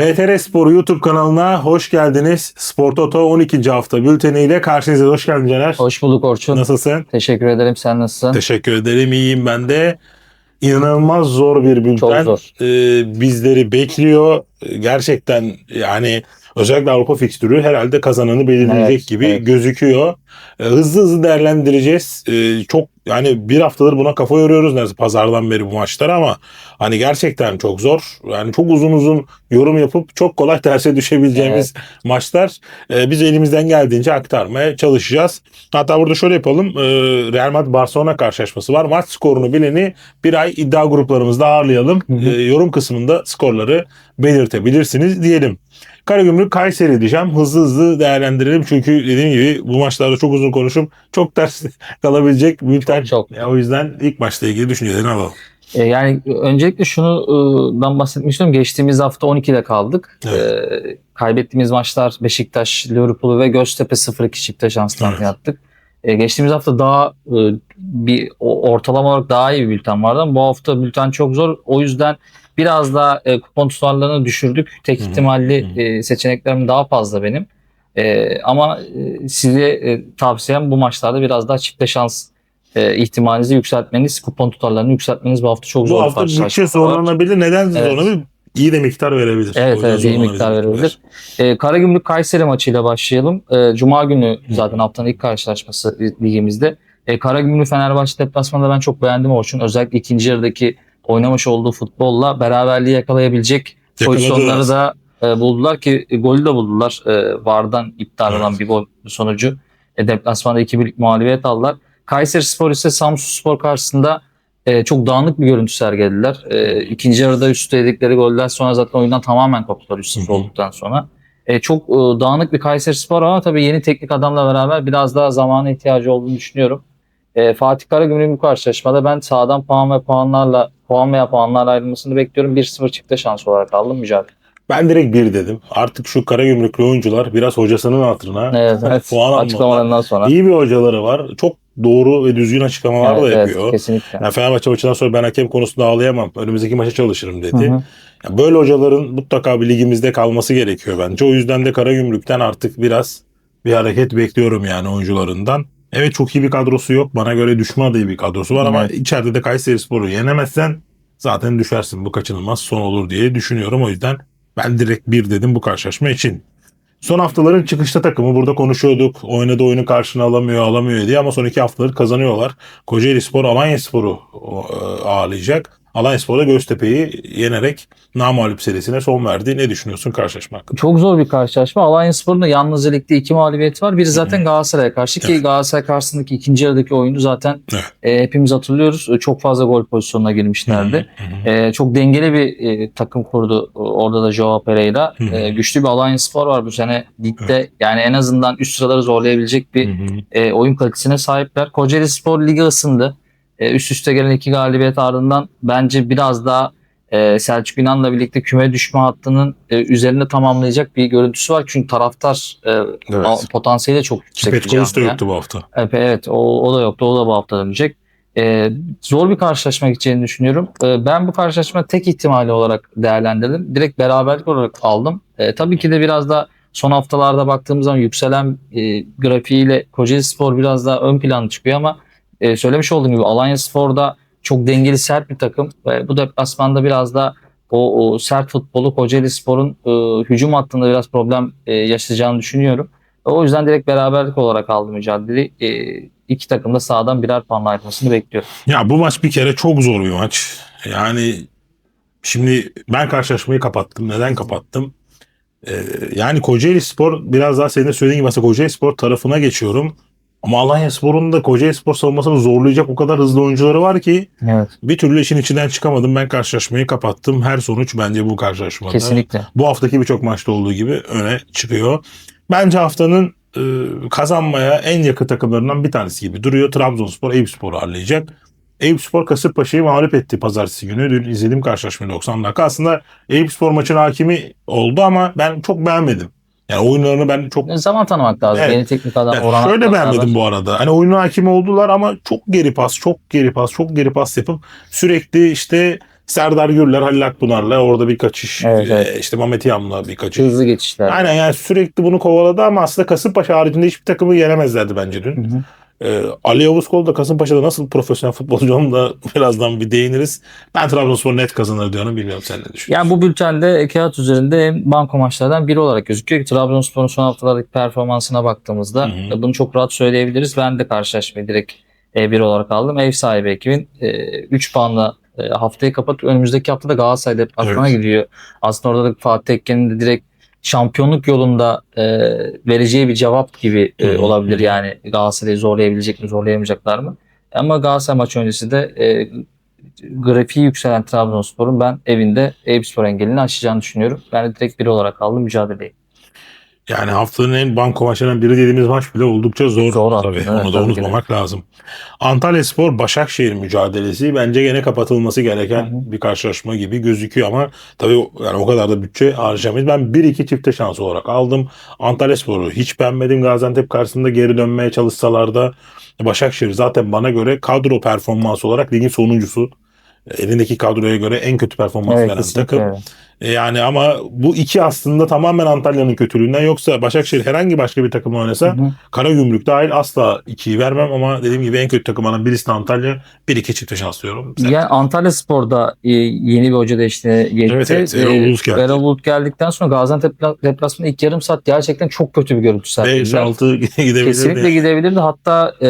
VTR Spor YouTube kanalına hoş geldiniz. Spor Toto 12. hafta bülteniyle karşınızda. Hoş geldin Caner. Hoş bulduk Orçun. Nasılsın? Teşekkür ederim. Sen nasılsın? Teşekkür ederim. İyiyim ben de. İnanılmaz zor bir bülten. Çok zor. Ee, bizleri bekliyor. Gerçekten yani özellikle Avrupa fikstürü herhalde kazananı belirleyecek Evet, gibi evet. gözüküyor. Ee, hızlı hızlı değerlendireceğiz. Ee, çok yani bir haftadır buna kafa yoruyoruz neredeyse pazardan beri bu maçlara ama hani gerçekten çok zor. Yani çok uzun uzun yorum yapıp çok kolay terse düşebileceğimiz maçlar. Ee, biz elimizden geldiğince aktarmaya çalışacağız. Hatta burada şöyle yapalım. Ee, Real Madrid Barcelona karşılaşması var. Maç skorunu bileni bir ay iddia gruplarımızda ağırlayalım. Hı hı. Ee, yorum kısmında skorları belirtebilirsiniz diyelim. Karagümrük Kayseri diyeceğim. Hızlı hızlı değerlendirelim. Çünkü dediğim gibi bu maçlarda çok uzun konuşup çok ters kalabilecek bülten. Çok. Ya, o yüzden ilk maçla ilgili düşüncelerini alalım. E, yani öncelikle şundan bahsetmek istiyorum. Geçtiğimiz hafta 12'de kaldık. Evet. E, kaybettiğimiz maçlar Beşiktaş, Liverpool ve Göztepe 0-2 çifte şanstan Evet. yaptık. E, geçtiğimiz hafta daha e, bir ortalama olarak daha iyi bir bülten vardı ama bu hafta bülten çok zor. O yüzden biraz daha e, kupon tutarlarını düşürdük. Tek ihtimalli e, seçeneklerim daha fazla benim. E, ama e, size e, tavsiyem bu maçlarda biraz daha çifte şans e, ihtimalinizi yükseltmeniz, kupon tutarlarını yükseltmeniz bu hafta çok zor Bu bir hafta karşılaşma bütçe zorlanabilir. Neden Evet. zorlanabilir? İyi de miktar verebilir. Evet O evet iyi miktar verebilir. E, Karagümrük Kayseri maçıyla başlayalım. E, Cuma günü zaten haftanın ilk karşılaşması ligimizde. E, Karagümrük Fenerbahçe deplasmanında ben çok beğendim Orçun. Özellikle ikinci yarıdaki oynamış olduğu futbolla beraberliği yakalayabilecek Yakaladılar. pozisyonları da e, buldular ki e, golü de buldular. E, VAR'dan iptal olan Evet. bir gol sonucu. E, deplasmanda 2-1'lik mağlubiyet aldılar. Kayseri Spor ise Samsun Spor karşısında e, çok dağınık bir görüntü sergilediler. E, ikinci yarıda üstte yedikleri golden sonra zaten oyundan tamamen koptular 3-0 Hı hı. olduktan sonra. E, çok e, dağınık bir Kayseri Spor ama tabii yeni teknik adamla beraber biraz daha zamana ihtiyacı olduğunu düşünüyorum. E, Fatih Karagümrük'ün bu karşılaşmada ben sağdan puan ve puanlarla puan veya puanlarla ayrılmasını bekliyorum. 1-0 çıktı şans olarak aldım mücadele. Ben direkt bir dedim. Artık şu kara gümrüklü oyuncular biraz hocasının hatırına Evet, evet. puan. Açıklamalarından sonra. İyi bir hocaları var. Çok doğru ve düzgün açıklamalar Evet, da evet, yapıyor. kesinlikle. Yani Fenerbahçe maçından sonra ben hakem konusunda ağlayamam. Önümüzdeki maça çalışırım dedi. Hı hı. Yani böyle hocaların mutlaka bir ligimizde kalması gerekiyor bence. O yüzden de Karagümrük'ten artık biraz bir hareket bekliyorum yani oyuncularından. Evet çok iyi bir kadrosu yok. Bana göre düşme adayı bir kadrosu var ama içeride de Kayseri Spor'u yenemezsen zaten düşersin. Bu kaçınılmaz son olur diye düşünüyorum. O yüzden ben direkt bir dedim bu karşılaşma için. Son haftaların çıkışta takımı burada konuşuyorduk. Oynadığı oyunu karşına alamıyor alamıyor diye ama son iki haftaları kazanıyorlar. Kocaeli Spor Alanya Spor'u e, ağırlayacak. Alanya Spor da Göztepe'yi yenerek namalip serisine son verdi. Ne düşünüyorsun karşılaşma hakkında? Çok zor bir karşılaşma. Alanya Spor'un da yalnız ligde iki mağlubiyeti var. Biri zaten Galatasaray'a karşı ki Evet. Galatasaray karşısındaki ikinci yarıdaki oyunu zaten Evet. e, hepimiz hatırlıyoruz. E, Çok fazla gol pozisyonuna girmişlerdi. Hı hı. E, çok dengeli bir e, takım kurdu e, orada da Joao Pereira. Hı hı. E, güçlü bir Alanya Spor var bu sene ligde. Yani en azından üst sıraları zorlayabilecek bir Hı hı. e, oyun kalitesine sahipler. Kocaeli Spor Ligi ısındı. E, üst üste gelen iki galibiyet ardından bence biraz daha e, Selçuk İnan'la birlikte küme düşme hattının e, üzerinde tamamlayacak bir görüntüsü var. Çünkü taraftar e, Evet. a- potansiyeli de çok yüksek. Petkovic de yoktu bu hafta. Evet, evet o, o da yoktu. O da bu hafta dönecek. E, zor bir karşılaşma gideceğini düşünüyorum. E, ben bu karşılaşma tek ihtimali olarak değerlendirdim. Direkt beraberlik olarak aldım. E, tabii ki de biraz da son haftalarda baktığımız zaman yükselen e, grafiğiyle Kocaeli Spor biraz daha ön plana çıkıyor ama e, söylemiş olduğum gibi Alanya Spor'da çok dengeli sert bir takım ve bu deplasmanda biraz da o, o sert futbolu Kocaeli Spor'un e, hücum hattında biraz problem e, yaşayacağını düşünüyorum. O yüzden direkt beraberlik olarak aldım mücadeleyi. E, iki takım da sağdan birer puanla ayrılmasını bekliyorum. Ya bu maç bir kere çok zor bir maç. Yani şimdi ben karşılaşmayı kapattım. Neden kapattım? Ee, yani Kocaeli Spor biraz daha senin de söylediğin gibi mesela Kocaeli Spor tarafına geçiyorum. Ama Alanya Spor'un da Kocaeli Spor savunmasını zorlayacak o kadar hızlı oyuncuları var ki Evet. bir türlü işin içinden çıkamadım. Ben karşılaşmayı kapattım. Her sonuç bence bu karşılaşmada. Kesinlikle. Bu haftaki birçok maçta olduğu gibi öne çıkıyor. Bence haftanın e, kazanmaya en yakın takımlarından bir tanesi gibi duruyor. Trabzonspor Eyüpspor'u ağırlayacak. Eyüpspor Kasımpaşa'yı mağlup etti pazartesi günü. Dün izlediğim karşılaşmayı 90 dakika. Aslında Eyüpspor maçın hakimi oldu ama ben çok beğenmedim. Yani oyunlarını ben çok Zaman tanımak lazım. Evet. Yeni teknik adam yani Orhan şöyle beğenmedim bu arada. Hani oyunun hakimi oldular ama çok geri pas, çok geri pas, çok geri pas yapıp sürekli işte Serdar Gürler, Halil Akpınar'la orada bir kaçış. Evet, evet. e, işte Mehmet Yam'la bir kaçış. Hızlı geçişler. Aynen yani sürekli bunu kovaladı ama aslında Kasımpaşa haricinde hiçbir takımı yenemezlerdi bence dün. Hı hı. Ee, Ali Yavuzkol da Kasımpaşa'da nasıl profesyonel futbolcu onu da birazdan bir değiniriz. Ben Trabzonspor net kazanır diyorum. Bilmiyorum sen ne düşünüyorsun? Yani bu bültende kağıt üzerinde en banko maçlardan biri olarak gözüküyor. Trabzonspor'un son haftalardaki performansına baktığımızda Hı hı. e, bunu çok rahat söyleyebiliriz. Ben de karşılaşmayı direkt e, bir olarak aldım. Ev sahibi ekibin 3 puanla e, haftayı kapat. Önümüzdeki hafta da Galatasaray deplasmana Evet. gidiyor. Aslında orada da Fatih Tekke'nin de direkt şampiyonluk yolunda e, vereceği bir cevap gibi e, olabilir. Yani Galatasaray'ı zorlayabilecek mi, zorlayamayacaklar mı? Ama Galatasaray maçı öncesi de e, grafiği yükselen Trabzonspor'un ben evinde Eyüpspor engelini aşacağını düşünüyorum. Ben de direkt biri olarak aldım mücadeleyi. Yani haftanın en banko maçlarından biri dediğimiz maç bile oldukça zor. Zor tabii. aslında, Onu evet, da unutmamak lazım. Antalya Spor Başakşehir mücadelesi bence gene kapatılması gereken Hı hı. bir karşılaşma gibi gözüküyor ama tabii yani o kadar da bütçe harcamayız. Ben 1-2 çifte şans olarak aldım. Antalya Spor'u hiç beğenmedim. Gaziantep karşısında geri dönmeye çalışsalar da Başakşehir zaten bana göre kadro performansı olarak ligin sonuncusu. Elindeki kadroya göre en kötü performans Evet, veren takım. E Yani ama bu iki aslında tamamen Antalya'nın kötülüğünden yoksa Başakşehir herhangi başka bir takımla oynasa Hı hı. Karagümrük dahil asla ikiyi vermem ama dediğim gibi en kötü takımlardan birisi Antalya. Bir iki çifte şans diyorum. Sen- Yani Antalya Spor'da e, yeni bir hoca değişti. Geçti. Evet, evet, Erol E, Bulut geldi. Erol Bulut geldikten sonra Gaziantep depla- deplasmanı ilk yarım saat gerçekten çok kötü bir görüntü sergilediler. 5-6 gidebilir. Kesinlikle gidebilirdi. Hatta e,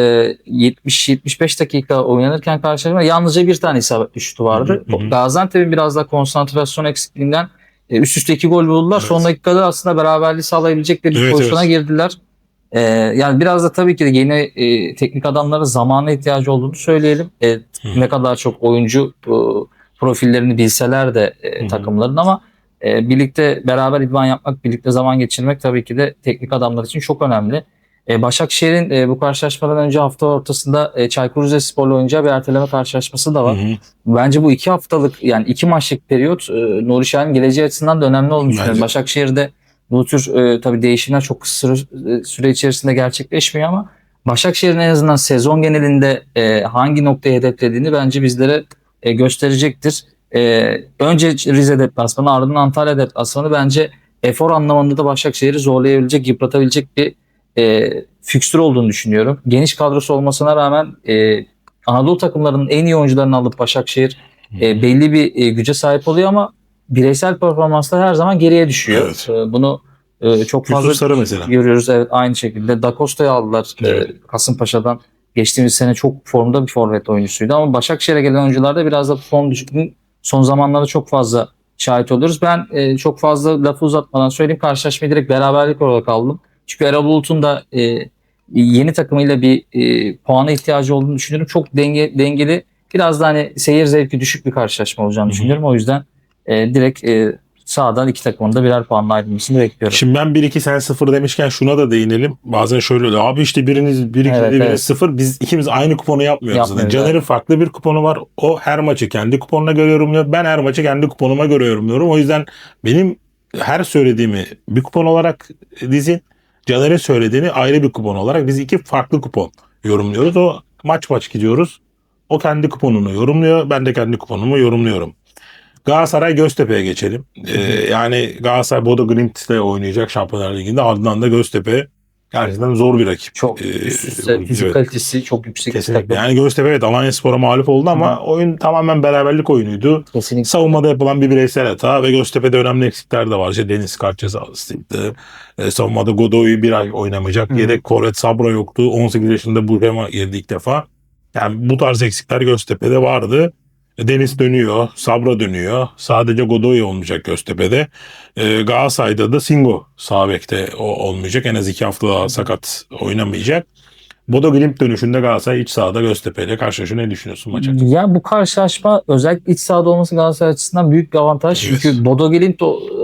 70-75 dakika oynanırken karşılaşma yalnızca bir tane isabetli şutu vardı. Gaziantep'in biraz da konsantrasyon eksikliğinden e, üst üste iki gol buldular. Evet. Son dakikada aslında beraberliği sağlayabilecekleri bir Evet, pozisyona evet. girdiler. E, yani biraz da tabii ki de yeni e, teknik adamlara zamana ihtiyacı olduğunu söyleyelim. E, Hı. ne kadar çok oyuncu e, profillerini bilseler de e, hı. takımların ama e, birlikte beraber idman yapmak, birlikte zaman geçirmek tabii ki de teknik adamlar için çok önemli. E, Başakşehir'in e, bu karşılaşmadan önce hafta ortasında e, Çaykur Rizespor'la oynayacağı bir erteleme karşılaşması da Hı var. hı. Bence bu iki haftalık yani iki maçlık periyot e, Nuri Şahin'in geleceği açısından da önemli olduğunu düşünüyorum. Başakşehir'de bu tür e, tabii değişimler çok kısa süre, e, süre içerisinde gerçekleşmiyor ama Başakşehir'in en azından sezon genelinde e, hangi noktayı hedeflediğini bence bizlere e, gösterecektir. E, önce Rize deplasmanı ardından Antalya deplasmanı bence efor anlamında da Başakşehir'i zorlayabilecek, yıpratabilecek bir e, fikstür olduğunu düşünüyorum. Geniş kadrosu olmasına rağmen e, Anadolu takımlarının en iyi oyuncularını alıp Başakşehir e, belli bir e, güce sahip oluyor ama bireysel performanslar her zaman geriye düşüyor. Evet. E, bunu e, çok Yusuf fazla Sarı mesela. görüyoruz. Evet aynı şekilde Da Costa'yı aldılar Evet. e, Kasımpaşa'dan. Geçtiğimiz sene çok formda bir forvet oyuncusuydu ama Başakşehir'e gelen oyuncularda biraz da form düşüklüğünün son zamanlarda çok fazla şahit oluyoruz. Ben e, çok fazla lafı uzatmadan söyleyeyim karşılaşmayı direkt beraberlik olarak aldım. Çünkü Erol Bulut'un da e, yeni takımıyla bir e, puana ihtiyacı olduğunu düşünüyorum. Çok denge, dengeli biraz da hani seyir zevki düşük bir karşılaşma olacağını düşünüyorum. O yüzden e, direkt e, sağdan iki takımın da birer puanla ayrılmasını bekliyorum. Şimdi ben 1-2 sen 0 demişken şuna da değinelim. Bazen şöyle oluyor. Abi işte biriniz 1 2 Evet, biriniz evet. 0. Biz ikimiz aynı kuponu yapmıyoruz. Yapmıyoruz, Caner'in farklı bir kuponu var. O her maçı kendi kuponuna göre yorumluyor. Ben her maçı kendi kuponuma göre yorumluyorum. O yüzden benim her söylediğimi bir kupon olarak dizin. Caner'in söylediğini ayrı bir kupon olarak biz iki farklı kupon yorumluyoruz. O maç maç gidiyoruz. O kendi kuponunu yorumluyor. Ben de kendi kuponumu yorumluyorum. Galatasaray Göztepe'ye geçelim. Ee, yani Galatasaray Bodo Glimt'le oynayacak Şampiyonlar Ligi'nde. Ardından da Göztepe gerçekten zor bir rakip. Çok Ee, üst üste fizik evet. kalitesi çok yüksek Kesinlikle. Yani Göztepe evet Alanya Spor'a mağlup oldu ama oyun tamamen beraberlik oyunuydu. Kesinlikle. Savunmada yapılan bir bireysel hata ve Göztepe'de önemli eksikler de var. İşte Deniz kart cezalısıydı. E, savunmada Godoy'u bir ay oynamayacak. Hı hı. Yedek Koret Sabra yoktu. 18 yaşında Burhema girdi ilk defa. Yani bu tarz eksikler Göztepe'de vardı. E, Deniz dönüyor, Sabra dönüyor. Sadece Godoy olmayacak Göztepe'de. E, Galatasaray'da da Singo sağ bekte o, olmayacak. En az iki hafta daha sakat oynamayacak. Bodo Glimt dönüşünde Galatasaray iç sahada Göztepe ile karşılaşıyor. Ne düşünüyorsun maça? Ya bu karşılaşma özellikle iç sahada olması Galatasaray açısından büyük bir avantaj. Evet. Çünkü Bodo Glimt o, e,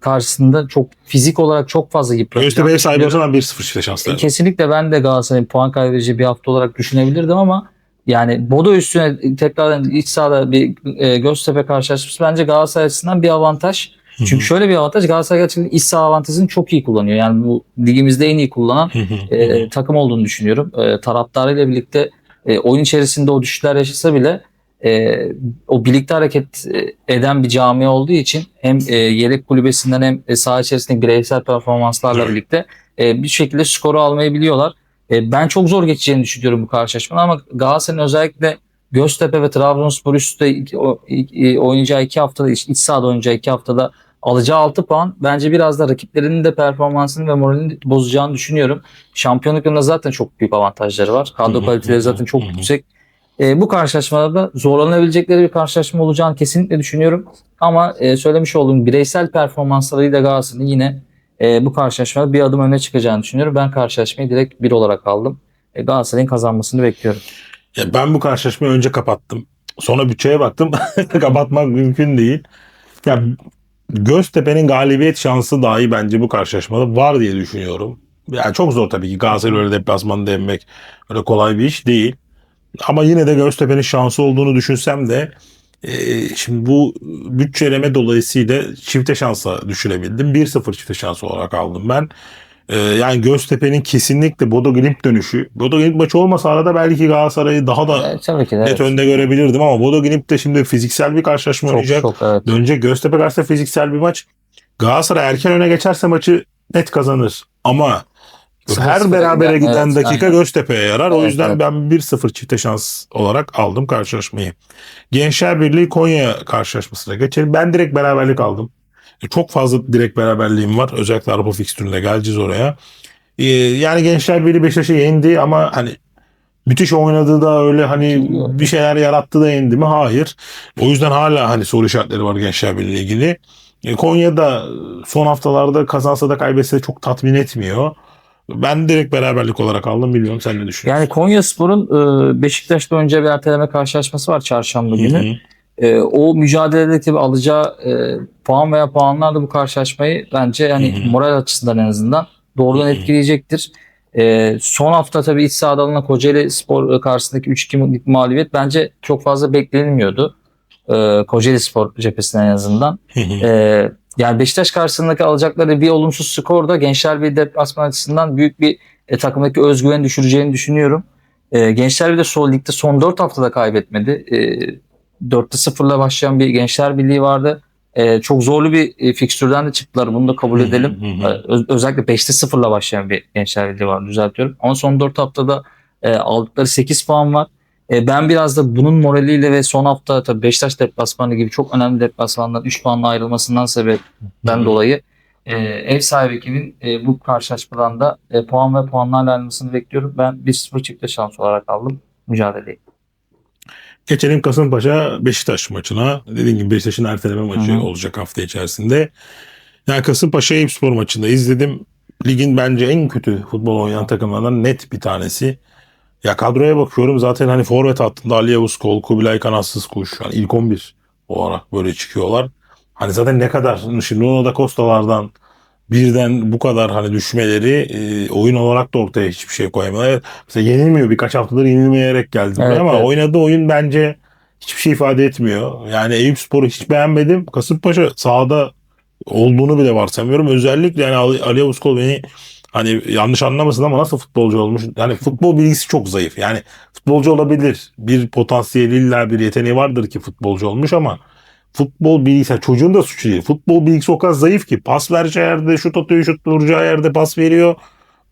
karşısında çok fizik olarak çok fazla yıpratacak. Göztepe ev sahibi olsa ben 1-0 çifte şanslı. E, Kesinlikle ben de Galatasaray'ın puan kaybedeceği bir hafta olarak düşünebilirdim ama yani Bodo üstüne tekrardan iç sahada bir e, Göztepe karşılaşması bence Galatasaray açısından bir avantaj. Çünkü şöyle bir avantaj Galatasaray gerçekten iç saha avantajını çok iyi kullanıyor. Yani bu ligimizde en iyi kullanan e, takım olduğunu düşünüyorum. E, taraftarıyla birlikte e, oyun içerisinde o düşüşler yaşasa bile e, o birlikte hareket e, eden bir cami olduğu için hem e, yedek kulübesinden hem e, saha içerisindeki bireysel performanslarla birlikte e, bir şekilde skoru almayı biliyorlar. E, ben çok zor geçeceğini düşünüyorum bu karşılaşmanın ama Galatasaray'ın özellikle Göztepe ve Trabzonspor üstte i- oynayacağı iki haftada iç, sahada oynayacağı iki haftada alacağı 6 puan bence biraz da rakiplerinin de performansını ve moralini bozacağını düşünüyorum. Şampiyonluk yılında zaten çok büyük avantajları var. Kadro kaliteleri zaten çok yüksek. E, bu karşılaşmada da zorlanabilecekleri bir karşılaşma olacağını kesinlikle düşünüyorum. Ama e, söylemiş olduğum bireysel performanslarıyla Galatasaray'ın yine e, bu karşılaşmada bir adım öne çıkacağını düşünüyorum. Ben karşılaşmayı direkt bir olarak aldım. E, Galatasaray'ın kazanmasını bekliyorum. Ya ben bu karşılaşmayı önce kapattım. Sonra bütçeye baktım. Kapatmak mümkün değil. Ya Göztepe'nin galibiyet şansı dahi bence bu karşılaşmada var diye düşünüyorum. Yani çok zor tabii ki Galatasaray öyle deplasmanda yenmek öyle kolay bir iş değil. Ama yine de Göztepe'nin şansı olduğunu düşünsem de e, şimdi bu bütçeleme dolayısıyla çifte şansa düşürebildim. 1-0 çifte şans olarak aldım ben. E, yani Göztepe'nin kesinlikle Bodo Glimt dönüşü. Bodo Glimt maçı olmasa arada belki Galatasaray'ı daha da E, tabii ki de. net evet. önde görebilirdim ama Bodo Glimt de şimdi fiziksel bir karşılaşma Çok oynayacak. çok evet. Dönecek Göztepe karşısında fiziksel bir maç. Galatasaray erken öne geçerse maçı net kazanır. Ama her berabere giden, evet, dakika aynen. Göztepe'ye yarar. o Evet, yüzden evet. ben 1-0 çifte şans olarak aldım karşılaşmayı. Gençler Birliği Konya karşılaşmasına geçelim. Ben direkt beraberlik aldım. E, Çok fazla direkt beraberliğim var. Özellikle Avrupa fikstüründe geleceğiz oraya. E, Yani Gençler Birliği Beşiktaş'ı yendi ama hani müthiş oynadı da öyle hani bir şeyler yarattı da yendi mi? Hayır. O yüzden hala hani soru işaretleri var Gençler Birliği ile ilgili. E, Konya'da son haftalarda kazansa da kaybetse de çok tatmin etmiyor. Ben direkt beraberlik olarak aldım. Bilmiyorum sen ne düşünüyorsun? Yani Konya Spor'un e, Beşiktaş'ta önce bir erteleme karşılaşması var çarşamba günü. Hı hı. E, o mücadeledeki alacağı e, puan veya puanlar da bu karşılaşmayı bence yani Hı hı. moral açısından en azından doğrudan Hı hı. etkileyecektir. E, son hafta tabii iç sahada alınan Kocaeli Spor karşısındaki 3-2'lik mağlubiyet bence çok fazla beklenilmiyordu. E, Kocaeli Spor cephesinden en azından. Ee, yani Beşiktaş karşısındaki alacakları bir olumsuz skor da Gençler bir deplasman açısından büyük bir e, takımdaki özgüven düşüreceğini düşünüyorum. E, Gençler bir de sol ligde son 4 haftada kaybetmedi. E, 4'te 0'la başlayan bir Gençler Birliği vardı. E, çok zorlu bir e, fikstürden de çıktılar. Bunu da kabul edelim. E, öz- özellikle 5'te 0'la başlayan bir Gençler Birliği var. Düzeltiyorum. Ama son 4 haftada e, aldıkları 8 puan var. E, ben biraz da bunun moraliyle ve son hafta tabii Beşiktaş deplasmanı gibi çok önemli deplasmandan 3 puanla ayrılmasından sebepten Hı dolayı e, ev sahibi ekibin e, bu karşılaşmadan da e, puan ve puanlarla ayrılmasını bekliyorum. Ben 1-0 çifte şans olarak aldım mücadeleyi. Geçelim Kasımpaşa Beşiktaş maçına. Dediğim gibi Beşiktaş'ın erteleme maçı Hı olacak hafta içerisinde. Yani Kasımpaşa Eyüpspor maçında izledim. Ligin bence en kötü futbol oynayan takımlarından net bir tanesi. Ya kadroya bakıyorum zaten hani forvet hattında Ali Yavuz Kol, Kubilay Kanatsız Kuş. Yani ilk 11 olarak böyle çıkıyorlar. Hani zaten ne kadar şimdi Nuno da Costa'lardan birden bu kadar hani düşmeleri e, oyun olarak da ortaya hiçbir şey koyamıyor. Evet, mesela yenilmiyor birkaç haftadır yenilmeyerek geldi Evet, ama evet. oynadığı oyun bence hiçbir şey ifade etmiyor. Yani Eyüpspor'u hiç beğenmedim. Kasımpaşa sahada olduğunu bile varsamıyorum. Özellikle yani Ali, Ali Yavuz Kol beni hani yanlış anlamasın ama nasıl futbolcu olmuş? Yani futbol bilgisi çok zayıf. Yani futbolcu olabilir. Bir potansiyeli illa bir yeteneği vardır ki futbolcu olmuş ama futbol bilgisi çocuğun da suçu değil. Futbol bilgisi o kadar zayıf ki pas vereceği yerde şut atıyor, şut vuracağı yerde pas veriyor.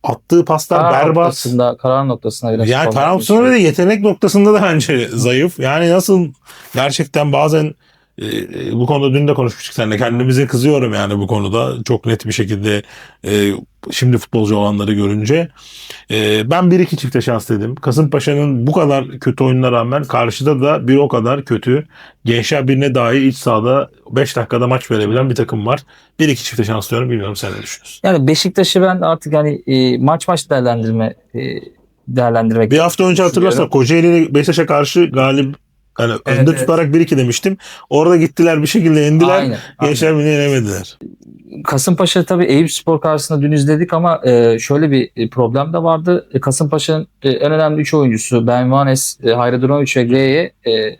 Attığı paslar Karar berbat. noktasında, karar noktasında biraz Yani karar noktasında ve de yetenek noktasında da bence zayıf. Yani nasıl gerçekten bazen e, e, bu konuda dün de konuşmuştuk seninle. Kendimize kızıyorum yani bu konuda. Çok net bir şekilde e, şimdi futbolcu olanları görünce. E, ben 1-2 çifte şans dedim. Kasımpaşa'nın bu kadar kötü oyununa rağmen karşıda da bir o kadar kötü. Gençler birine dahi iç sahada 5 dakikada maç verebilen bir takım var. 1-2 çifte şans diyorum. Bilmiyorum sen ne düşünüyorsun? Yani Beşiktaş'ı ben artık hani e, maç maç değerlendirme e, değerlendirmek Bir hafta önce hatırlarsan Kocaeli Beşiktaş'a karşı galip yani Evet, önde evet. tutarak 1-2 demiştim. Orada gittiler bir şekilde yendiler. Aynen. Gençler beni yenemediler. Kasımpaşa tabii Eyüp Spor karşısında dün izledik ama e, şöyle bir e, problem de vardı. E, Kasımpaşa'nın e, en önemli 3 oyuncusu Ben Vanes, e, Hayredinovic ve G'ye e,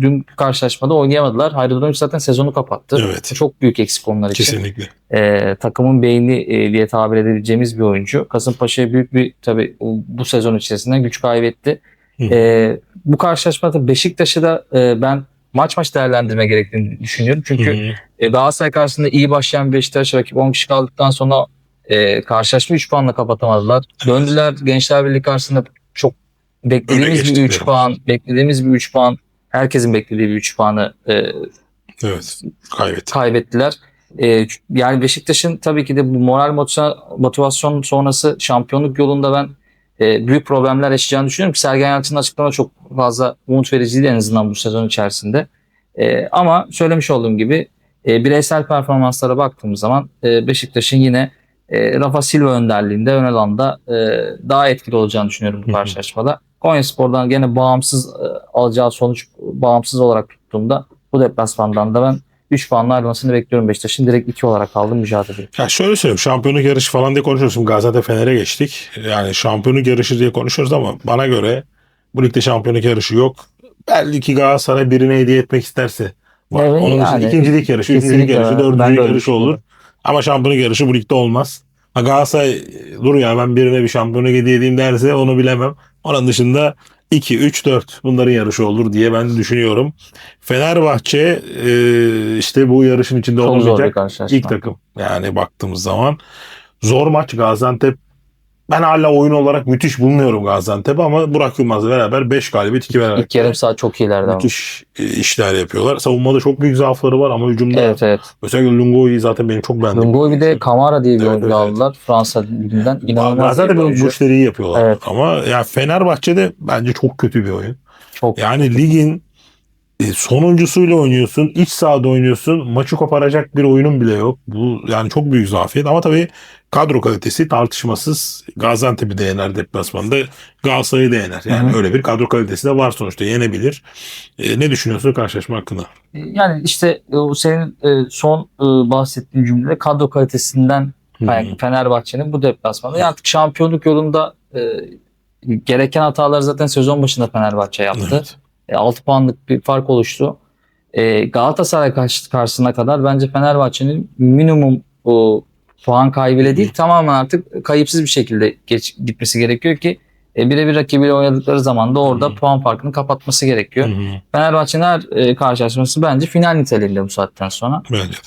dün karşılaşmada oynayamadılar. Hayredinovic zaten sezonu kapattı. Evet. Çok büyük eksik onlar için. Kesinlikle. E, takımın beyni e, diye tabir edebileceğimiz bir oyuncu. Kasımpaşa'ya büyük bir tabii bu sezon içerisinde güç kaybetti. E, bu karşılaşmada Beşiktaş'ı da e, ben maç maç değerlendirme gerektiğini düşünüyorum. Çünkü e, Galatasaray karşısında iyi başlayan Beşiktaş rakip 10 kişi kaldıktan sonra e, karşılaşma 3 puanla kapatamadılar. Döndüler Gençler Birliği karşısında çok beklediğimiz bir 3 geçtikleri. puan, beklediğimiz bir 3 puan, herkesin beklediği bir 3 puanı e, Evet. Kaybetti. kaybettiler. E, yani Beşiktaş'ın tabii ki de bu moral motiva- motivasyon sonrası şampiyonluk yolunda ben e, büyük problemler yaşayacağını düşünüyorum ki Sergen Yalçın'ın açıklama çok fazla umut vericiydi en azından bu sezon içerisinde. E, ama söylemiş olduğum gibi e, bireysel performanslara baktığımız zaman e, Beşiktaş'ın yine e, Rafa Silva önderliğinde ön alanda e, daha etkili olacağını düşünüyorum bu karşılaşmada. Konyaspor'dan gene bağımsız e, alacağı sonuç bağımsız olarak tuttuğumda bu deplasmandan da ben 3 puanla ayrılmasını bekliyorum Beşiktaş'ın. Direkt 2 olarak aldım mücadeleyi. Ya şöyle söyleyeyim şampiyonluk yarışı falan diye konuşuyoruz. Şimdi Gaziantep Fener'e geçtik. Yani şampiyonluk yarışı diye konuşuyoruz ama bana göre bu ligde şampiyonluk yarışı yok. Belki Galatasaray birine hediye etmek isterse. Var. Evet, Onun yani ikincilik yarışı, üçüncülük yarışı, dördüncülük yarışı olur. Ama şampiyonluk yarışı bu ligde olmaz. Ha Galatasaray dur ya ben birine bir şampiyonluk hediye edeyim derse onu bilemem. Onun dışında 2, 3, 4 bunların yarışı olur diye ben düşünüyorum. Fenerbahçe e, işte bu yarışın içinde Çok olamayacak ilk takım. Yani baktığımız zaman zor maç Gaziantep. Ben hala oyun olarak müthiş bulmuyorum Gaziantep'i ama Burak Yılmaz'la beraber 5 galibiyet 2 beraber. İlk yarım saat çok iyilerdi ama. Müthiş e, işler yapıyorlar. Savunmada çok büyük zaafları var ama hücumda Evet evet. özellikle Lungo'yu zaten benim çok beğendim. Lungo'yu bir de Kamara diye bir Evet, oyuncu evet. aldılar. Fransa liginden. İnanılmaz Gaziantep bir bu işleri iyi yapıyorlar. Evet. Ama ya Fenerbahçe'de bence çok kötü bir oyun. Çok Yani ligin e, sonuncusuyla oynuyorsun, iç sahada oynuyorsun, maçı koparacak bir oyunun bile yok. Bu yani çok büyük zafiyet ama tabii kadro kalitesi tartışmasız Gaziantep'i de yener deplasmanda, Galatasaray'ı da yener. Yani Hı hı. öyle bir kadro kalitesi de var sonuçta yenebilir. E, ne düşünüyorsun karşılaşma hakkında? Yani işte e, o senin e, son e, bahsettiğin cümlede kadro kalitesinden kaynaklı Fenerbahçe'nin bu deplasmanda. Yani artık şampiyonluk yolunda e, gereken hataları zaten sezon başında Fenerbahçe yaptı. Evet. E, 6 puanlık bir fark oluştu. E, Galatasaray karşı, karşısına kadar bence Fenerbahçe'nin minimum o, puan kaybıyla değil tamamen artık kayıpsız bir şekilde geç, gitmesi gerekiyor ki e, birebir rakibiyle oynadıkları zaman da orada Hı. puan farkını kapatması gerekiyor. Fenerbahçe'nin her e, karşılaşması bence final niteliğinde bu saatten sonra.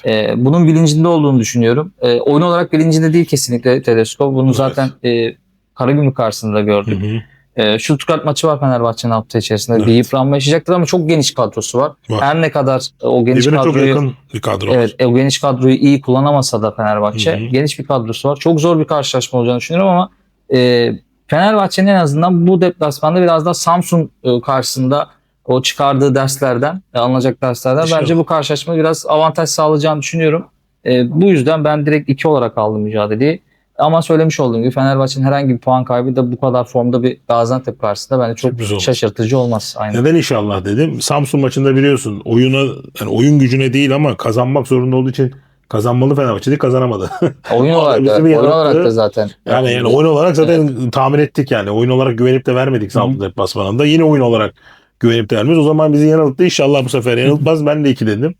E, bunun bilincinde olduğunu düşünüyorum. E, oyun olarak bilincinde değil kesinlikle Tedesco. Bunu Evet. zaten e, Karagümrük karşısında gördük. hı. E, Stuttgart maçı var Fenerbahçe'nin hafta içerisinde. Bir Evet. yıpranma yaşayacaktır ama çok geniş kadrosu var. Var. Her ne kadar e, o geniş Birbirine çok kadroyu yakın bir kadro. Evet, e, o geniş kadroyu iyi kullanamasa da Fenerbahçe Hı hı. geniş bir kadrosu var. Çok zor bir karşılaşma olacağını düşünüyorum ama e, Fenerbahçe'nin en azından bu deplasmanda biraz daha Samsun e, karşısında o çıkardığı derslerden, e, alınacak derslerden İnşallah. bence bu karşılaşma biraz avantaj sağlayacağını düşünüyorum. E, bu yüzden ben direkt 2 olarak aldım mücadeleyi. Ama söylemiş olduğum gibi Fenerbahçe'nin herhangi bir puan kaybı da bu kadar formda bir Gaziantep karşısında bence çok Sürpriz olmaz. şaşırtıcı olmaz. Aynen. Neden inşallah dedim. Samsun maçında biliyorsun oyuna yani oyun gücüne değil ama kazanmak zorunda olduğu için kazanmalı Fenerbahçe değil kazanamadı. Oyun olarak da, oyun yarattığı- olarak da zaten. Yani, yani oyun olarak zaten tahmin ettik yani. Oyun olarak güvenip de vermedik Samsun deplasmanında. Yine oyun olarak güvenip de vermiyoruz. O zaman bizi yanılttı. İnşallah bu sefer yanıltmaz. ben de iki dedim.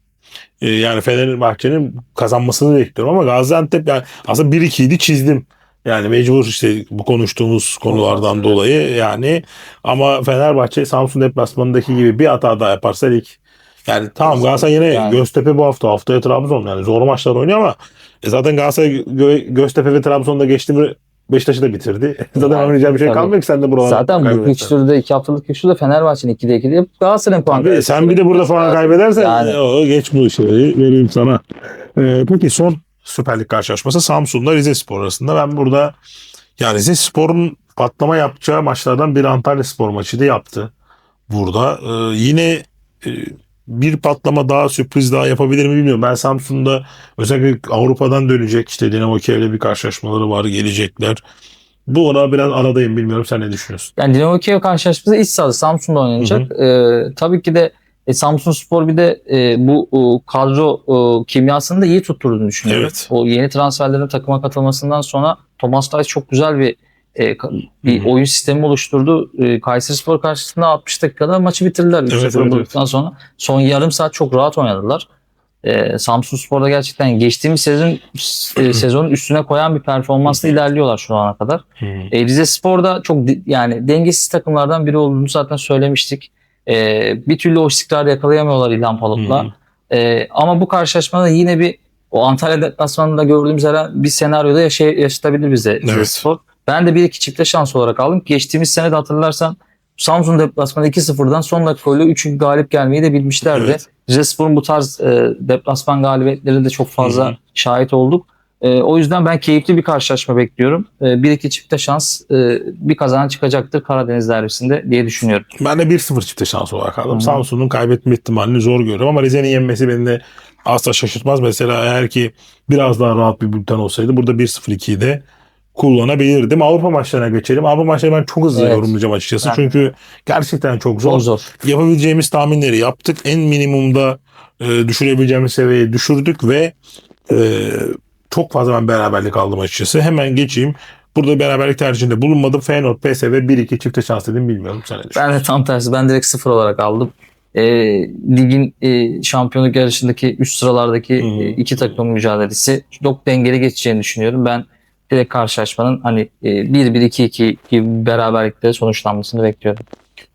Ee, yani Fenerbahçe'nin kazanmasını bekliyorum ama Gaziantep yani aslında 1-2'ydi çizdim. Yani mecbur işte bu konuştuğumuz konulardan evet. dolayı yani ama Fenerbahçe Samsun deplasmanındaki gibi bir hata daha yaparsa lig yani tamam Galatasaray yine Yani. Göztepe bu hafta haftaya Trabzon yani zor maçlar oynuyor ama e zaten Galatasaray Gö- Göztepe ve Trabzon'da geçti mi Beşiktaş'ı da bitirdi. Zaten Yani, oynayacağım bir şey kalmıyor ki sen de buralarda. Zaten bu kaybedersen. fikstürde iki haftalık fikstürde Fenerbahçe'nin 2'de 2'de yapıp Galatasaray'ın puan Tabii, sen bir de burada falan kaybedersen Yani. o, geç bu şeyi vereyim sana. Ee, peki son Süper Lig karşılaşması Samsun'da Rize Spor arasında. Ben burada yani Rize Spor'un patlama yapacağı maçlardan biri Antalya Spor maçı da yaptı. Burada Ee, yine e, bir patlama daha sürpriz daha yapabilir mi bilmiyorum. Ben Samsun'da özellikle Avrupa'dan dönecek işte Dinamo Kiev'le bir karşılaşmaları var gelecekler. Bu ona biraz aradayım bilmiyorum sen ne düşünüyorsun? Yani Dinamo Kiev karşılaşması iç sahada Samsun'da oynanacak. Ee, tabii ki de e, Samsun Spor bir de e, bu e, kadro e, kimyasını da iyi tutturduğunu düşünüyorum. Evet. O yeni transferlerin takıma katılmasından sonra Thomas Tays çok güzel bir e, bir Hı hı. oyun sistemi oluşturdu. E, Kayseri Spor karşısında 60 dakikada maçı bitirdiler. Evet, 3-0 evet, sonra. Son yarım saat çok rahat oynadılar. e, Samsun Spor'da gerçekten geçtiğimiz sezon e, sezonun üstüne koyan bir performansla ilerliyorlar şu ana kadar. Hı. E, Rize Spor'da çok yani dengesiz takımlardan biri olduğunu zaten söylemiştik. E, bir türlü o istikrarı yakalayamıyorlar İlhan Palut'la. E, ama bu karşılaşmada yine bir o Antalya deplasmanında gördüğümüz her bir senaryoda yaşay- yaşatabilir bize Rize Evet. Spor. Ben de bir iki çifte şans olarak aldım. Geçtiğimiz sene de hatırlarsan Samsun deplasmanı 2-0'dan son dakikayla 3 galip gelmeyi de bilmişlerdi. Evet. Rize Spor'un bu tarz e, deplasman galibiyetleri de çok fazla Hı hı. şahit olduk. E, o yüzden ben keyifli bir karşılaşma bekliyorum. E, bir iki çifte şans e, bir kazanan çıkacaktır Karadeniz derbisinde diye düşünüyorum. Ben de 1-0 çifte şans olarak aldım. Samsun'un kaybetme ihtimalini zor görüyorum ama Rize'nin yenmesi beni de asla şaşırtmaz. Mesela eğer ki biraz daha rahat bir bülten olsaydı burada 1-0-2'yi de kullanabilirdim. Avrupa maçlarına geçelim. Avrupa maçlarını ben çok hızlı Evet. yorumlayacağım açıkçası. Ben- Çünkü gerçekten çok zor. Zor zor. Yapabileceğimiz tahminleri yaptık. En minimumda e, düşürebileceğimiz seviyeye düşürdük ve e, çok fazla ben beraberlik aldım açıkçası. Hemen geçeyim. Burada beraberlik tercihinde bulunmadım. Feyenoord, PSV 1-2 çifte şans dedim bilmiyorum. Sen? Ben de tam tersi. Ben direkt sıfır olarak aldım. E, ligin e, şampiyonluk yarışındaki üst sıralardaki Hı. e, iki takım mücadelesi çok dengeli geçeceğini düşünüyorum. Ben direkt karşılaşmanın hani e, 1-1-2-2 gibi beraberlikle sonuçlanmasını bekliyorum.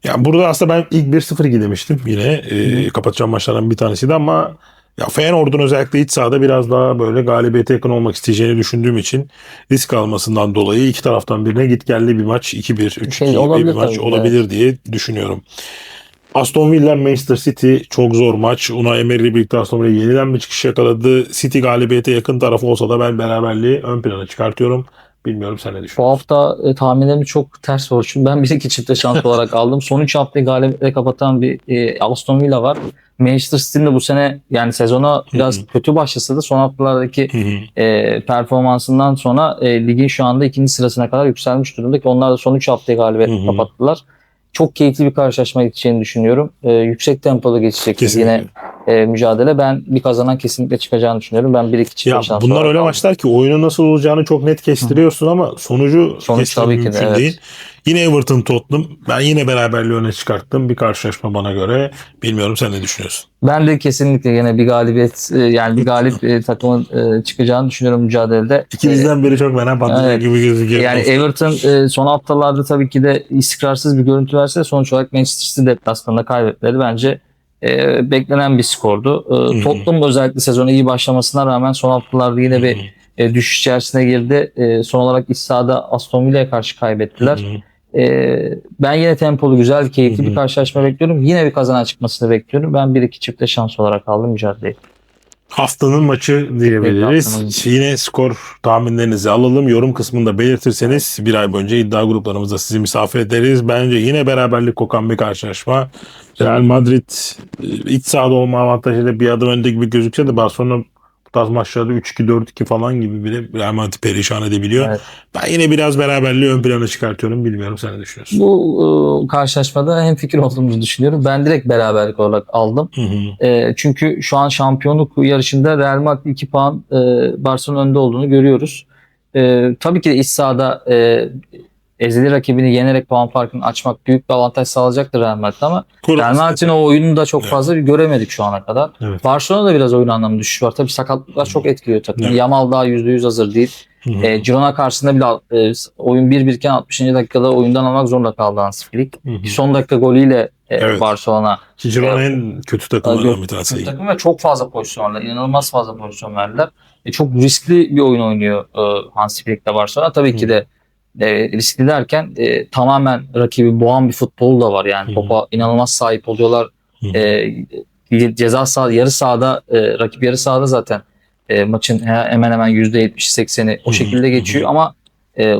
Ya burada aslında ben ilk 1-0-2 demiştim yine. E, kapatacağım maçlardan bir tanesiydi ama ya Feyenoord'un özellikle iç sahada biraz daha böyle galibiyete yakın olmak isteyeceğini düşündüğüm için risk almasından dolayı iki taraftan birine git geldi bir maç 2-1, 3-2 Şey, bir maç olabilir diye düşünüyorum. Aston Villa Manchester City çok zor maç. Unai Emery ile birlikte Aston Villa yeniden bir çıkış yakaladı. City galibiyete yakın tarafı olsa da ben beraberliği ön plana çıkartıyorum. Bilmiyorum sen ne Bu düşünüyorsun? hafta e, tahminlerim çok ters oldu. Çünkü ben bir iki çifte şans olarak aldım. Son 3 haftayı galibiyetle kapatan bir e, Aston Villa var. Manchester City'nin de bu sene yani sezona biraz kötü başlasa da son haftalardaki e, performansından sonra e, ligin şu anda ikinci sırasına kadar yükselmiş durumda ki onlar da son 3 haftayı galibiyetle kapattılar. Çok keyifli bir karşılaşma geçeceğini düşünüyorum. E, yüksek tempolu geçecek yine e, mücadele. Ben bir kazanan kesinlikle çıkacağını düşünüyorum. Ben bir iki çifte Ya şans bunlar öyle maçlar ki oyunun nasıl olacağını çok net kestiriyorsun ama sonucu Sonuç tabii ki de, mümkün evet. değil. Yine Everton Tottenham. Ben yine beraberliği öne çıkarttım. Bir karşılaşma bana göre. Bilmiyorum sen ne düşünüyorsun? Ben de kesinlikle yine bir galibiyet e, yani bir galip e, takımın e, çıkacağını düşünüyorum mücadelede. İkimizden biri çok fena patlayacak Evet. gibi gözüküyor. Yani Everton e, son haftalarda tabii ki de istikrarsız bir görüntü verse sonuç olarak Manchester City deplasmanında kaybetmeleri bence e, beklenen bir skordu. E. Tottenham özellikle sezona iyi başlamasına rağmen son haftalarda yine bir e, düşüş içerisine girdi. E, son olarak iç sahada Aston Villa'ya karşı kaybettiler. Hı hı. E, ben yine tempolu güzel, keyifli bir karşılaşma bekliyorum. Yine bir kazanan çıkmasını bekliyorum. Ben bir iki çifte şans olarak aldım mücadeleyi. Haftanın maçı Evet, diyebiliriz. haftanın maçı. Yine skor tahminlerinizi alalım. Yorum kısmında belirtirseniz bir ay boyunca iddia gruplarımızda sizi misafir ederiz. Bence yine beraberlik kokan bir karşılaşma. Real Madrid e, iç sahada olma avantajıyla bir adım önde gibi gözükse de Barcelona tarz maçlarda 3-2, 4-2 falan gibi bile Real Madrid perişan edebiliyor. Evet. Ben yine biraz beraberliği ön plana çıkartıyorum. Bilmiyorum sen ne düşünüyorsun? Bu e, karşılaşmada hem fikir olduğumuzu düşünüyorum. Ben direkt beraberlik olarak aldım. Hı hı. E, çünkü şu an şampiyonluk yarışında Real Madrid 2 puan e, Barcelona önde olduğunu görüyoruz. E, tabii ki de iç sahada e, ezeli rakibini yenerek puan farkını açmak büyük bir avantaj sağlayacaktır Real Madrid ama Real Madrid'in o oyununu da çok Evet. fazla göremedik şu ana kadar. Evet. Barcelona'da biraz oyun anlamında düşüş var. Tabii sakatlıklar çok etkiliyor takımı. Evet. Yamal daha %100 hazır değil. Hı hı. E, Girona karşısında bile e, oyun 1-1 iken 60. dakikada oyundan almak zorunda kaldı Hansi Flick. Hı hı. Bir son dakika golüyle e, Evet. Barcelona Ki Girona en kötü takımlardan bir tanesi. Kötü takım ve çok fazla pozisyon verdiler. İnanılmaz fazla pozisyon verdiler. E, çok riskli bir oyun oynuyor e, Hansi Flick'le Barcelona. Tabii Hı. ki de e, riskli derken e, tamamen rakibi boğan bir futbol da var. Yani Hı. topa inanılmaz sahip oluyorlar. Hı. E, ceza sahada, yarı sahada, e, rakip yarı sahada zaten e, maçın he- hemen hemen %70-80'i o Hı. şekilde Hı. geçiyor ama e,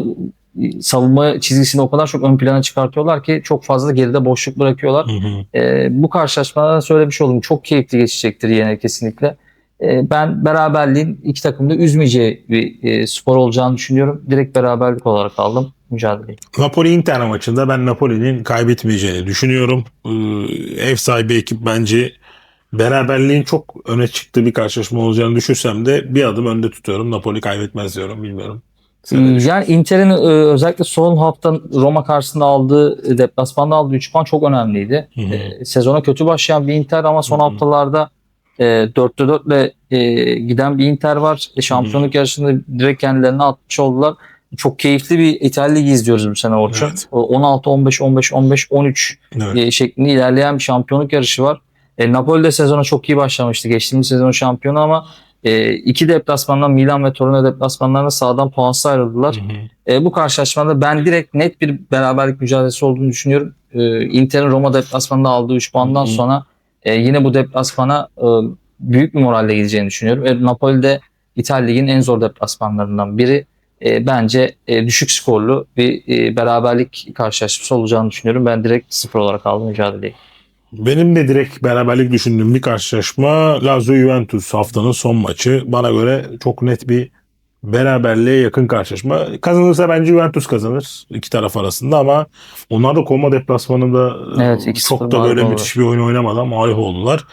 savunma çizgisini o kadar çok ön plana çıkartıyorlar ki çok fazla geride boşluk bırakıyorlar. Hı hı. E, bu karşılaşmada söylemiş oldum. Çok keyifli geçecektir yine kesinlikle. E, ben beraberliğin iki takımda üzmeyeceği bir e, spor olacağını düşünüyorum. Direkt beraberlik olarak aldım mücadeleyi. Napoli Inter maçında ben Napoli'nin kaybetmeyeceğini düşünüyorum. Ee, ev sahibi ekip bence beraberliğin çok öne çıktığı bir karşılaşma olacağını düşünsem de bir adım önde tutuyorum. Napoli kaybetmez diyorum. Bilmiyorum. Hmm? Yani Inter'in e, özellikle son hafta Roma karşısında aldığı deplasmanda aldığı 3 puan çok önemliydi. Hı hı. E, sezona kötü başlayan bir Inter ama son Hı hı. haftalarda e, 4'te 4'le e, giden bir Inter var. E, şampiyonluk yarışında direkt kendilerini atmış oldular. Çok keyifli bir İtalya Ligi izliyoruz bu sene Orçun. Evet. O 16, 15, 15, 15, 13 Evet. e, şeklinde ilerleyen bir şampiyonluk yarışı var. E, Napoli de sezona çok iyi başlamıştı. Geçtiğimiz sezon şampiyonu ama e, iki deplasmandan Milan ve Torino deplasmanlarında sağdan puansız ayrıldılar. Hı hı. E, bu karşılaşmada ben direkt net bir beraberlik mücadelesi olduğunu düşünüyorum. E, Inter'in Roma deplasmanında aldığı 3 puandan Hı hı. sonra e, yine bu deplasmana e, büyük bir moralle gideceğini düşünüyorum. E, Napoli de İtalya Ligi'nin en zor deplasmanlarından biri. E, bence e, düşük skorlu bir e, beraberlik karşılaşması olacağını düşünüyorum. Ben direkt sıfır olarak aldım mücadeleyi. Benim de direkt beraberlik düşündüğüm bir karşılaşma Lazio Juventus haftanın son maçı. Bana göre çok net bir beraberliğe yakın karşılaşma. Kazanırsa bence Juventus kazanır iki taraf arasında ama onlar da Koma deplasmanında Evet, e, 2-0 çok da böyle oldular. müthiş bir oyun oynamadan mağlup oldular.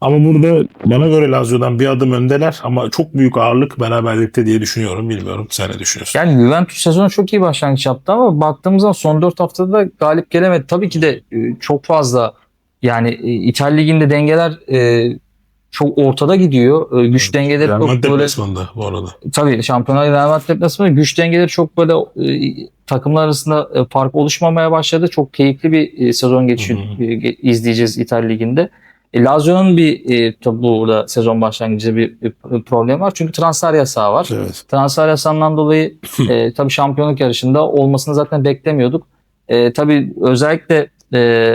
Ama burada bana göre Lazio'dan bir adım öndeler ama çok büyük ağırlık beraberlikte diye düşünüyorum. Bilmiyorum sen ne düşünüyorsun? Yani Juventus sezonu çok iyi başlangıç yaptı ama baktığımız zaman son 4 haftada da galip gelemedi. Tabii ki de e, çok fazla yani e, İtalya Ligi'nde dengeler e, çok ortada gidiyor. E, Güç dengeleri Real çok böyle deplasmanında bu arada. tabii Şampiyonlar Real Madrid deplasmanı güç dengeleri çok böyle e, takımlar arasında e, fark oluşmamaya başladı. Çok keyifli bir e, sezon geçiyor Hı hı. e, ge- izleyeceğiz İtalya Ligi'nde. E, Lazio'nun bir e, tabii burada sezon başlangıcı bir, bir problem var. Çünkü transfer yasağı var. Evet. Transfer yasağından dolayı e, tabii şampiyonluk yarışında olmasını zaten beklemiyorduk. E, tabii özellikle e,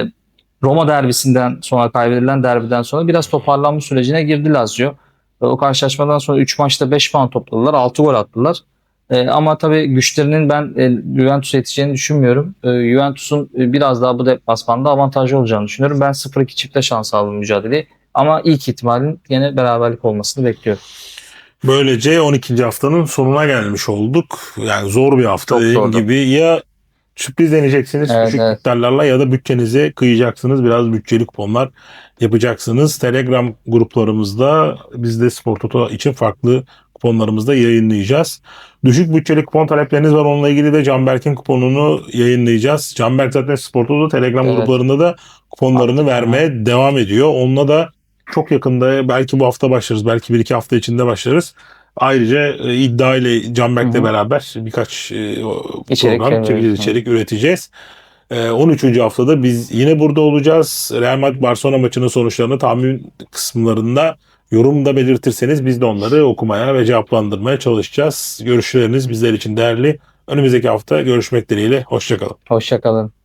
Roma derbisinden sonra kaybedilen derbiden sonra biraz toparlanma sürecine girdi Lazio. O karşılaşmadan sonra 3 maçta 5 puan topladılar. 6 gol attılar. E, ama tabii güçlerinin ben e, Juventus'a yetişeceğini düşünmüyorum. E, Juventus'un e, biraz daha bu deplasmanda avantajlı olacağını düşünüyorum. Ben 0-2 çifte şans aldım mücadeleyi. Ama ilk ihtimalin yine beraberlik olmasını bekliyorum. Böylece 12. haftanın sonuna gelmiş olduk. Yani zor bir hafta Çok dediğim zordu. gibi. Ya sürpriz deneyeceksiniz Evet, küçük evet. miktarlarla ya da bütçenize kıyacaksınız. Biraz bütçeli kuponlar yapacaksınız. Telegram gruplarımızda biz de Spor Toto için farklı kuponlarımızda yayınlayacağız. Düşük bütçeli kupon talepleriniz var. Onunla ilgili de Canberk'in kuponunu yayınlayacağız. Canberk zaten Spor Toto Telegram Evet. gruplarında da kuponlarını Aktif, vermeye devam ediyor. Onunla da çok yakında belki bu hafta başlarız. Belki bir iki hafta içinde başlarız. Ayrıca e, iddia ile Canberk'le Hı hı. beraber birkaç e, o İçerik program çekeceğiz, içerik üreteceğiz. E, 13. haftada biz yine burada olacağız. Real Madrid Barcelona maçının sonuçlarını tahmin kısımlarında yorumda belirtirseniz biz de onları okumaya ve cevaplandırmaya çalışacağız. Görüşleriniz bizler için değerli. Önümüzdeki hafta görüşmek dileğiyle. Hoşçakalın. Hoşçakalın.